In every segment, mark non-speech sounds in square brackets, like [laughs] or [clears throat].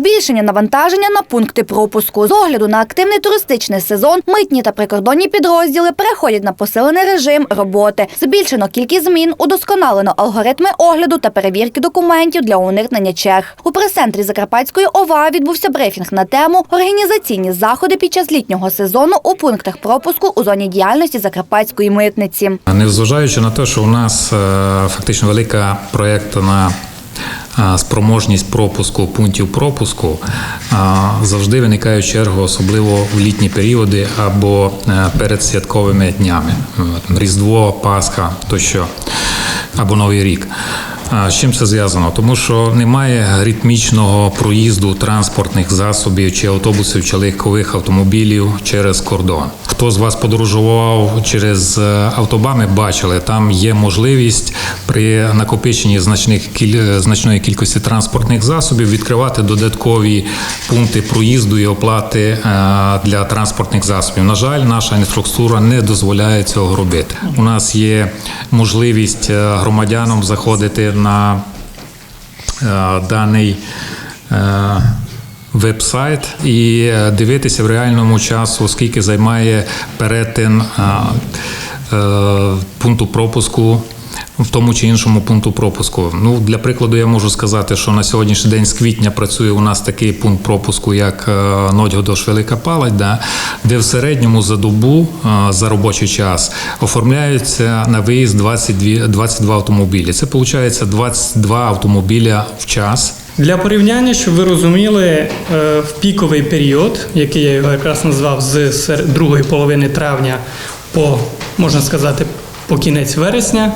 Збільшення навантаження на пункти пропуску. З огляду на активний туристичний сезон митні та прикордонні підрозділи переходять на посилений режим роботи. Збільшено кількість змін, удосконалено алгоритми огляду та перевірки документів для уникнення черг. У прес-центрі Закарпатської ОВА відбувся брифінг на тему організаційні заходи під час літнього сезону у пунктах пропуску у зоні діяльності Закарпатської митниці. Незважаючи на те, що у нас е, фактично велика проєктна спроможність пропуску пунктів пропуску, завжди виникає черги, особливо в літні періоди або е, перед святковими днями Різдво, Пасха тощо або Новий рік. А З чим це зв'язано? Тому що немає ритмічного проїзду транспортних засобів чи автобусів чи легкових автомобілів через кордон. Хто з вас подорожував через е, автобами, бачили, там є можливість при накопиченні значних кіль... значної кількості транспортних засобів відкривати додаткові пункти проїзду і оплати е, для транспортних засобів. На жаль, наша інфраструктура не дозволяє цього робити. У нас є можливість е, громадянам заходити на е, даний е, веб-сайт і е, дивитися в реальному часу, скільки займає перетин пункту пропуску. В тому чи іншому пункту пропуску. Ну для прикладу, я можу сказати, що на сьогоднішній день з квітня працює у нас такий пункт пропуску, як е, Нодьгодош Велика Палать, да, де в середньому за добу е, за робочий час оформляються на виїзд 22, 22 автомобілі. Це виходить 22 автомобіля в час. Для порівняння, щоб ви розуміли, е, в піковий період, який я його якраз назвав з другої половини травня по, можна сказати, по кінець вересня,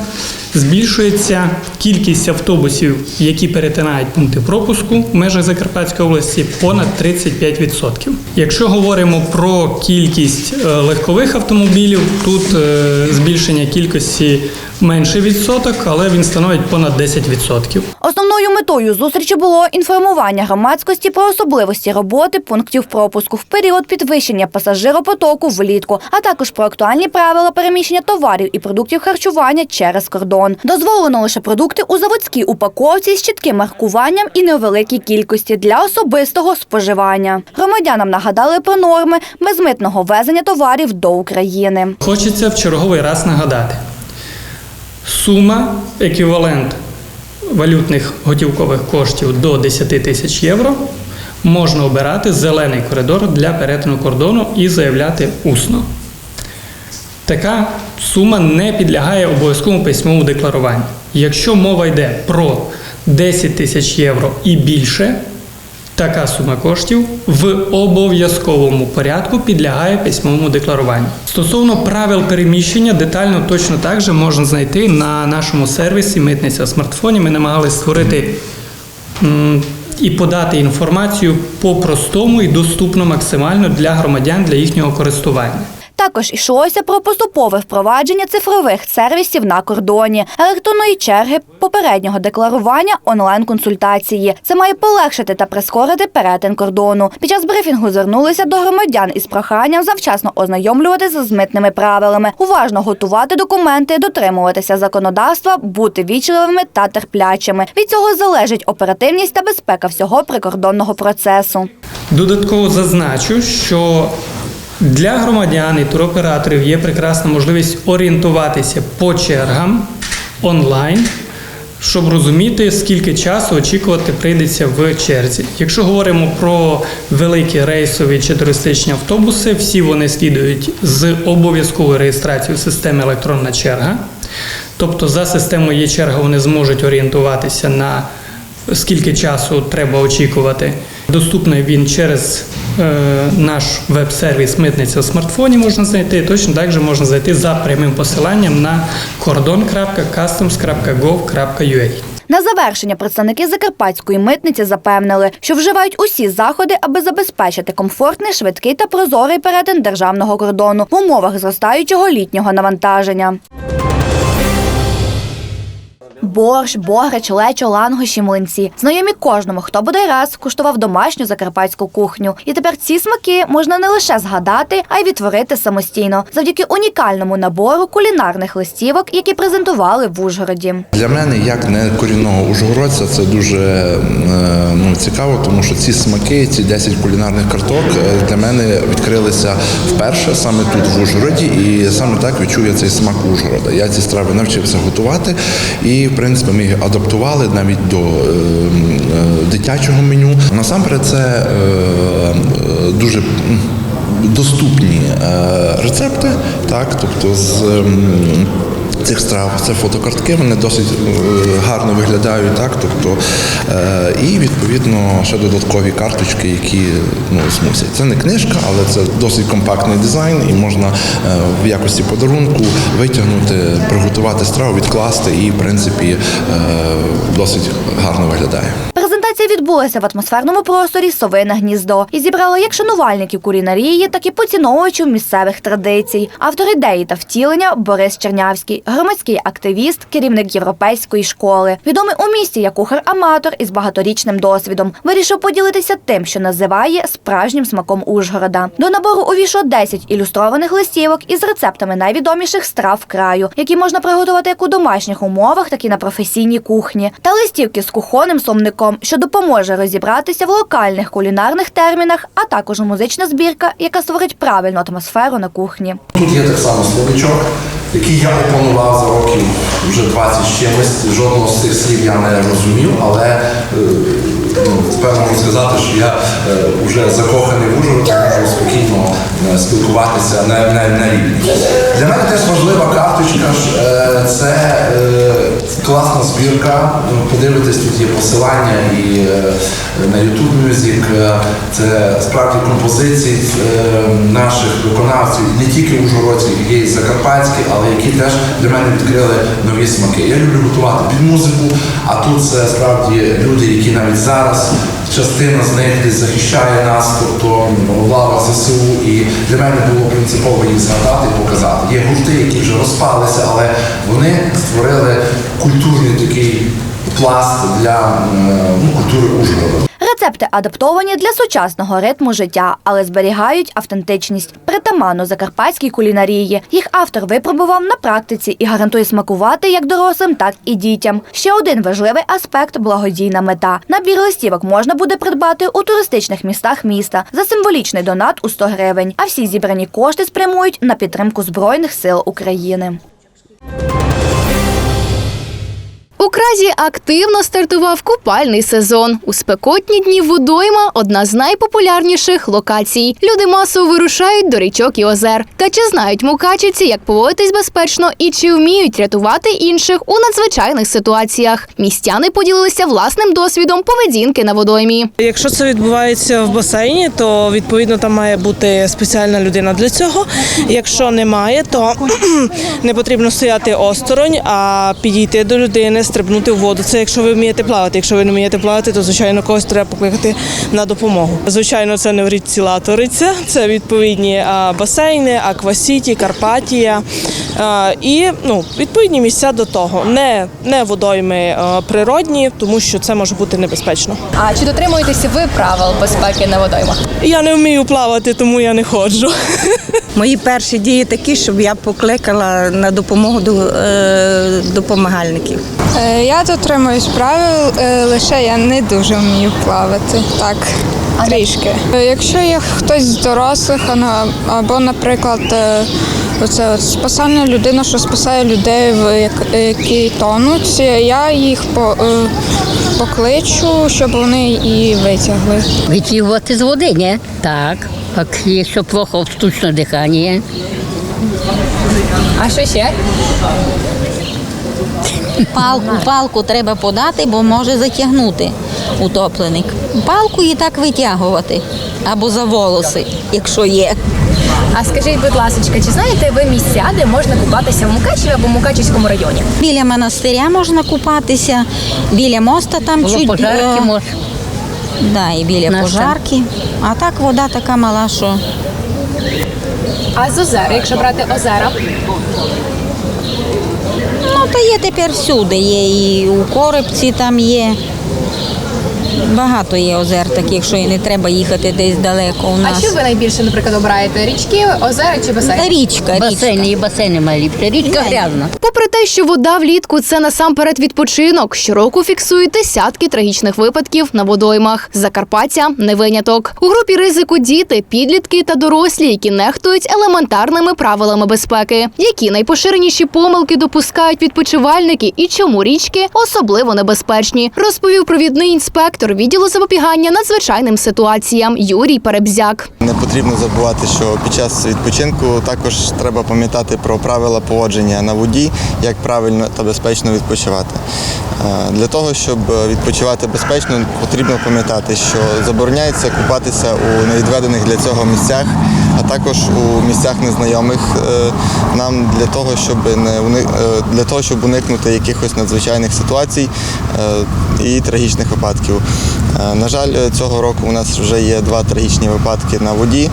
збільшується кількість автобусів, які перетинають пункти пропуску в межах Закарпатської області понад 35%. Якщо говоримо про кількість е, легкових автомобілів, тут е, збільшення кількості менший відсоток, але він становить понад 10%. Основною метою зустрічі було інформування громадськості про особливості роботи пунктів пропуску в період підвищення пасажиропотоку влітку, а також про актуальні правила переміщення товарів і продуктів харчування через кордон. Дозволено лише продукти у заводській упаковці з чітким маркуванням і невеликій кількості для особистого споживання. Громадянам нагадали про норми безмитного везення товарів до України. Хочеться в черговий раз нагадати. Сума еквівалент валютних готівкових коштів до 10 тисяч євро можна обирати зелений коридор для перетину кордону і заявляти усно. Така сума не підлягає обов'язковому письмовому декларуванню. Якщо мова йде про 10 тисяч євро і більше, така сума коштів в обов'язковому порядку підлягає письмовому декларуванню. Стосовно правил переміщення, детально точно так же можна знайти на нашому сервісі Митниця в смартфоні. Ми намагалися створити і подати інформацію по-простому і доступно максимально для громадян для їхнього користування. Також йшлося про поступове впровадження цифрових сервісів на кордоні, електронної черги, попереднього декларування, онлайн-консультації. Це має полегшити та прискорити перетин кордону. Під час брифінгу звернулися до громадян із проханням завчасно ознайомлюватися з митними правилами, уважно готувати документи, дотримуватися законодавства, бути вічливими та терплячими. Від цього залежить оперативність та безпека всього прикордонного процесу. Додатково зазначу, що для громадян і туроператорів є прекрасна можливість орієнтуватися по чергам онлайн, щоб розуміти, скільки часу очікувати прийдеться в черзі. Якщо говоримо про великі рейсові чи туристичні автобуси, всі вони слідують з обов'язковою реєстрацією системи електронна черга. Тобто за системою є черга, вони зможуть орієнтуватися на скільки часу треба очікувати. Доступний він через е, наш веб-сервіс Митниця в смартфоні можна знайти. Точно так же можна зайти за прямим посиланням на cordon.customs.gov.ua. На завершення представники закарпатської митниці запевнили, що вживають усі заходи, аби забезпечити комфортний, швидкий та прозорий перетин державного кордону в умовах зростаючого літнього навантаження. Борщ, бограч, лечо, лангоші, млинці. Знайомі кожному, хто бодай раз куштував домашню закарпатську кухню. І тепер ці смаки можна не лише згадати, а й відтворити самостійно завдяки унікальному набору кулінарних листівок, які презентували в Ужгороді. Для мене, як не корінного ужгородця, це дуже е, ну, цікаво, тому що ці смаки, ці 10 кулінарних карток е, для мене відкрилися вперше саме тут в Ужгороді, і саме так відчув цей смак Ужгорода. Я ці страви навчився готувати, і в принципі ми їх адаптували навіть до е, е, дитячого меню. Насамперед, це е, дуже. Доступні е, рецепти, так, тобто з ем, цих страв. Це фотокартки, вони досить е, гарно виглядають, так, тобто, е, і відповідно ще додаткові карточки, які ну, змусять. Це не книжка, але це досить компактний дизайн, і можна в якості подарунку витягнути, приготувати страву, відкласти, і в принципі досить гарно виглядає. Відбулася в атмосферному просторі Совине гніздо і зібрала як шанувальників кулінарії, так і поціновувачів місцевих традицій. Автор ідеї та втілення Борис Чернявський, громадський активіст, керівник європейської школи, відомий у місті як кухар-аматор із багаторічним досвідом. Вирішив поділитися тим, що називає справжнім смаком Ужгорода. До набору увійшло 10 ілюстрованих листівок із рецептами найвідоміших страв краю, які можна приготувати як у домашніх умовах, так і на професійній кухні, та листівки з кухонним словником, що допоможе розібратися в локальних кулінарних термінах, а також музична збірка, яка створить правильну атмосферу на кухні. Тут є так само словничок, який я опанував за років вже 20 з чимось. Жодного з цих слів я не розумів, але е, ну, можу сказати, що я е, вже закоханий в Ужгород, можу спокійно е, спілкуватися на, рівні. Для мене теж важлива карточка це класна збірка. Ну, Подивитись, тут є посилання і е, на YouTube Music. е, Це справді композиції е, наших виконавців, не тільки у Жороці, є і закарпатські, але які теж для мене відкрили нові смаки. Я люблю готувати під музику, а тут це справді люди, які навіть зараз. Частина з них десь захищає нас, тобто в ЗСУ, і для мене було принципово їх згадати і показати. Є гурти, які вже розпалися, але вони створили культурний такий пласт для ну, культури Ужгорода. Рецепти адаптовані для сучасного ритму життя, але зберігають автентичність притаманну закарпатській кулінарії. Їх автор випробував на практиці і гарантує смакувати як дорослим, так і дітям. Ще один важливий аспект благодійна мета. Набір листівок можна буде придбати у туристичних містах міста за символічний донат у 100 гривень. А всі зібрані кошти спрямують на підтримку збройних сил України. У кразі активно стартував купальний сезон. У спекотні дні водойма одна з найпопулярніших локацій. Люди масово вирушають до річок і озер. Та чи знають мукачівці, як поводитись безпечно і чи вміють рятувати інших у надзвичайних ситуаціях? Містяни поділилися власним досвідом поведінки на водоймі. Якщо це відбувається в басейні, то відповідно там має бути спеціальна людина для цього. Якщо немає, то [clears throat] не потрібно стояти осторонь, а підійти до людини, стрибнути в воду. Це якщо ви вмієте плавати. Якщо ви не вмієте плавати, то звичайно когось треба покликати на допомогу. Звичайно, це не в річці Латориця, це відповідні басейни, Аквасіті, Карпатія і ну, відповідні місця до того. Не, не водойми природні, тому що це може бути небезпечно. А чи дотримуєтеся ви правил безпеки на водоймах? Я не вмію плавати, тому я не ходжу. [laughs] Мої перші дії такі, щоб я покликала на допомогу до е, допомагальників. Е, Я дотримуюсь правил, е, лише я не дуже вмію плавати. Так, трішки. Е, Якщо є хтось з дорослих, або, наприклад, оце от спасальна людина, що спасає людей, які тонуть, я їх по- покличу, щоб вони її витягли. Витягувати з води, ні? Так. Так, якщо плохо штучне дихання. А що ще? Палку, палку треба подати, бо може затягнути утопленик. Палку і так витягувати. Або за волоси, якщо є. А скажіть, будь ласка, чи знаєте ви місця, де можна купатися в Мукачеві або Мукачівському районі? Біля монастиря можна купатися, біля моста там Було чуть. пожарки, е, може. Да, і біля Наша. пожарки. А так вода така мала, що А з озер, якщо брати озера? Ну, то є тепер всюди. Є і у Коробці там є. Багато є озер таких, що і не треба їхати десь далеко у А що ви найбільше, наприклад, обираєте? Річки, озера чи басейн? Та річка, Басейни і басейни має ліпше. Річка грязна. Попри те, що вода влітку це насамперед відпочинок, щороку фіксують десятки трагічних випадків на водоймах. Закарпаття не виняток. У групі ризику діти, підлітки та дорослі, які нехтують елементарними правилами безпеки. Які найпоширеніші помилки допускають відпочивальники і чому річки особливо небезпечні, розповів провідний інспектор відділу запобігання надзвичайним ситуаціям Юрій Перебзяк. Не потрібно забувати, що під час відпочинку також треба пам'ятати про правила поводження на воді, як правильно та безпечно відпочивати. Е, Для того, щоб відпочивати безпечно, потрібно пам'ятати, що забороняється купатися у невідведених для цього місцях, а також у місцях незнайомих е, нам для того, щоб не е, для того, щоб уникнути якихось надзвичайних ситуацій е, і трагічних випадків. На жаль, цього року у нас вже є два трагічні випадки на воді.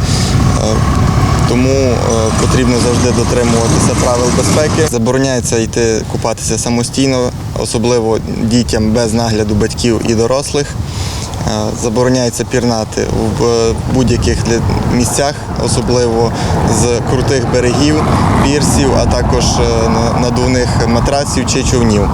Тому потрібно завжди дотримуватися правил безпеки. Забороняється йти купатися самостійно, особливо дітям без нагляду батьків і дорослих. Е, Забороняється пірнати в е, будь-яких місцях, особливо з крутих берегів, пірсів, а також е, надувних матраців чи човнів.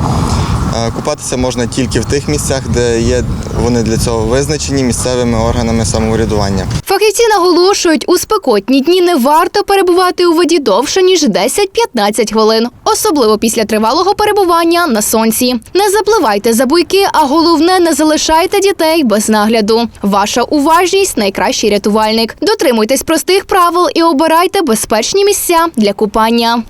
Е, Купатися можна тільки в тих місцях, де є вони для цього визначені місцевими органами самоврядування. Фахівці наголошують, у спекотні дні не варто перебувати у воді довше ніж 10-15 хвилин, особливо після тривалого перебування на сонці. Не запливайте за буйки, а головне не залишайте дітей без нагляду. Ваша уважність найкращий рятувальник. Дотримуйтесь простих правил і обирайте безпечні місця для купання.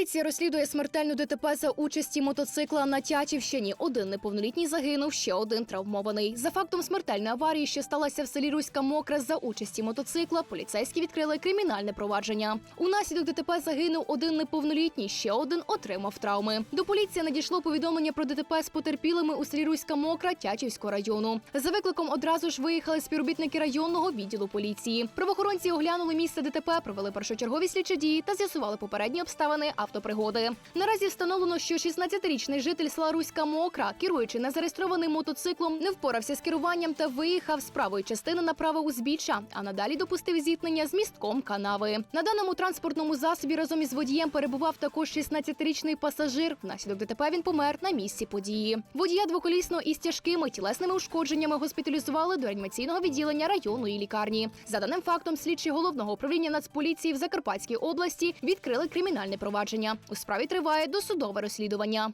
Поліція розслідує смертельну ДТП за участі мотоцикла на Тячівщині. Один неповнолітній загинув, ще один травмований. За фактом смертельної аварії, що сталася в селі Руська Мокра за участі мотоцикла, поліцейські відкрили кримінальне провадження. Унаслідок ДТП загинув один неповнолітній, ще один отримав травми. До поліції надійшло повідомлення про ДТП з потерпілими у селі Руська Мокра Тячівського району. За викликом одразу ж виїхали співробітники районного відділу поліції. Правоохоронці оглянули місце ДТП, провели першочергові слідчі дії та з'ясували попередні обставини автопригоди. Наразі встановлено, що 16-річний житель села Руська Мокра, керуючи незареєстрованим мотоциклом, не впорався з керуванням та виїхав з правої частини на праве узбіччя, а надалі допустив зіткнення з містком канави. На даному транспортному засобі разом із водієм перебував також 16-річний пасажир. Внаслідок ДТП він помер на місці події. Водія двоколісно із тяжкими тілесними ушкодженнями госпіталізували до реанімаційного відділення районної лікарні. За даним фактом, слідчі головного управління Нацполіції в Закарпатській області відкрили кримінальне провадження. У справі триває досудове розслідування.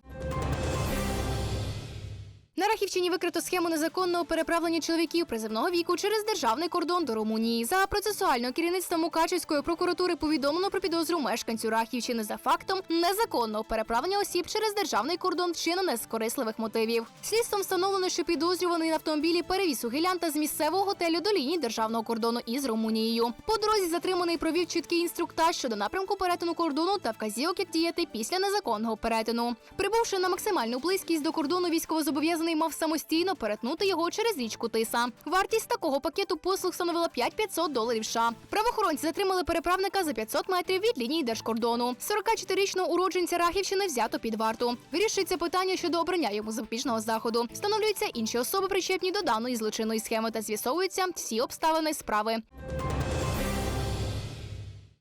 На Рахівщині викрито схему незаконного переправлення чоловіків приземного віку через державний кордон до Румунії. За процесуального керівництва Мукачевської прокуратури повідомлено про підозру мешканцю Рахівщини за фактом незаконного переправлення осіб через державний кордон вчинене з корисливих мотивів. Слідством встановлено, що підозрюваний на автомобілі перевіз ухилянта з місцевого готелю до лінії державного кордону із Румунією. По дорозі затриманий провів чіткий інструктаж щодо напрямку перетину кордону та вказівок, як діяти після незаконного перетину. Прибувши на максимальну близькість до кордону, військовозобов'язаний мав самостійно перетнути його через річку Тиса. Вартість такого пакету послуг становила 5500 доларів США. Правоохоронці затримали переправника за 500 метрів від лінії держкордону. 44-річного уродженця Рахівщини взято під варту. Вирішується питання щодо обрання йому запобіжного заходу. Встановлюються інші особи, причетні до даної злочинної схеми, та з'ясовуються всі обставини справи.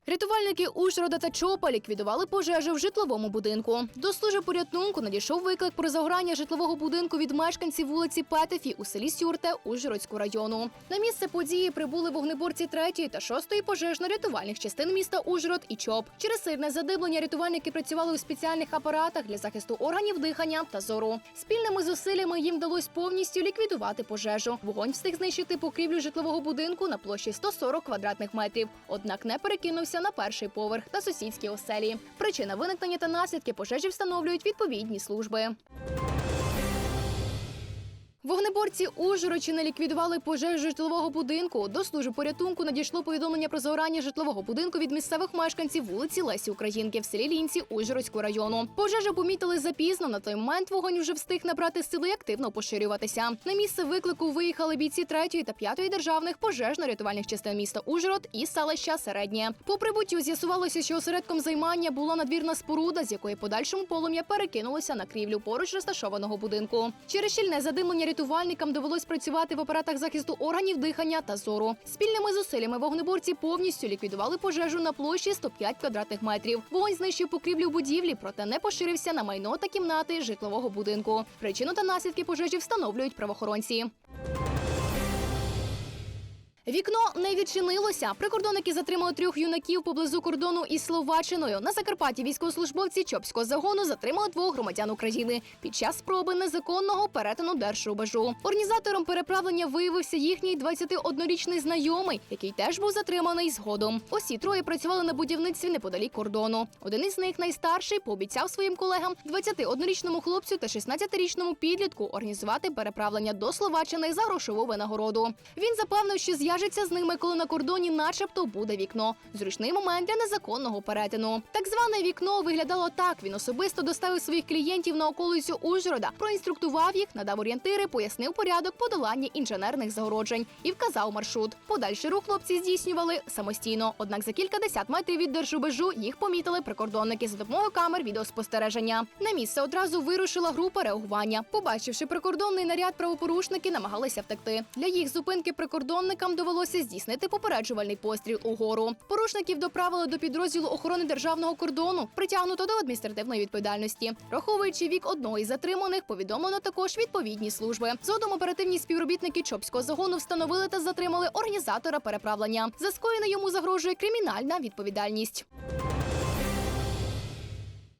Рятувальники Ужгорода та Чопа ліквідували пожежу в житловому будинку. До служби порятунку надійшов виклик про загорання житлового будинку від мешканців вулиці Петефі у селі Сюрте Ужгородського району. На місце події прибули вогнеборці 3 та 6 пожежно-рятувальних частин міста Ужгород і Чоп. Через сильне задиблення рятувальники працювали у спеціальних апаратах для захисту органів дихання та зору. Спільними зусиллями їм вдалося повністю ліквідувати пожежу. Вогонь встиг знищити покрівлю житлового будинку на площі 140 квадратних метрів. Однак не перекинувся на перший поверх та сусідські оселі. Причина виникнення та наслідки пожежі встановлюють відповідні служби. Вогнеборці Ужгородщини ліквідували пожежу житлового будинку. До служби порятунку надійшло повідомлення про загорання житлового будинку від місцевих мешканців вулиці Лесі Українки в селі Лінці Ужгородського району. Пожежу помітили запізно. На той момент вогонь вже встиг набрати сили і активно поширюватися. На місце виклику виїхали бійці 3 та 5 державних пожежно-рятувальних частин міста Ужгород і селища Середнє. По прибуттю з'ясувалося, що осередком займання була надвірна споруда, з якої подальшому полум'я перекинулося на крівлю поруч розташованого будинку. Через щільне задимлення рятувальникам довелось працювати в апаратах захисту органів дихання та зору. Спільними зусиллями вогнеборці повністю ліквідували пожежу на площі 105 квадратних метрів. Вогонь знищив покрівлю будівлі, проте не поширився на майно та кімнати житлового будинку. Причину та наслідки пожежі встановлюють правоохоронці. Вікно не відчинилося. Прикордонники затримали трьох юнаків поблизу кордону із Словаччиною. На Закарпатті військовослужбовці Чопського загону затримали двох громадян України під час спроби незаконного перетину держрубежу. Організатором переправлення виявився їхній 21-річний знайомий, який теж був затриманий згодом. Усі троє працювали на будівництві неподалік кордону. Один із них найстарший пообіцяв своїм колегам 21-річному хлопцю та 16-річному підлітку організувати переправлення до Словаччини за грошову винагороду. Він запевнив, що зв'яжеться з ними, коли на кордоні, начебто, буде вікно. Зручний момент для незаконного перетину. Так зване вікно виглядало так. Він особисто доставив своїх клієнтів на околицю Ужгорода, проінструктував їх, надав орієнтири, пояснив порядок подолання інженерних загороджень і вказав маршрут. Подальший рух хлопці здійснювали самостійно. Однак за кількадесят метрів від держрубежу їх помітили прикордонники за допомогою камер відеоспостереження. На місце одразу вирушила група реагування. Побачивши прикордонний наряд, правопорушники намагалися втекти. Для їх зупинки прикордонникам довелося здійснити попереджувальний постріл угору. Порушників доправили до підрозділу охорони державного кордону, притягнуто до адміністративної відповідальності. Враховуючи вік одного із затриманих, повідомлено також відповідні служби. Згодом оперативні співробітники Чопського загону встановили та затримали організатора переправлення. За скоєне йому загрожує кримінальна відповідальність.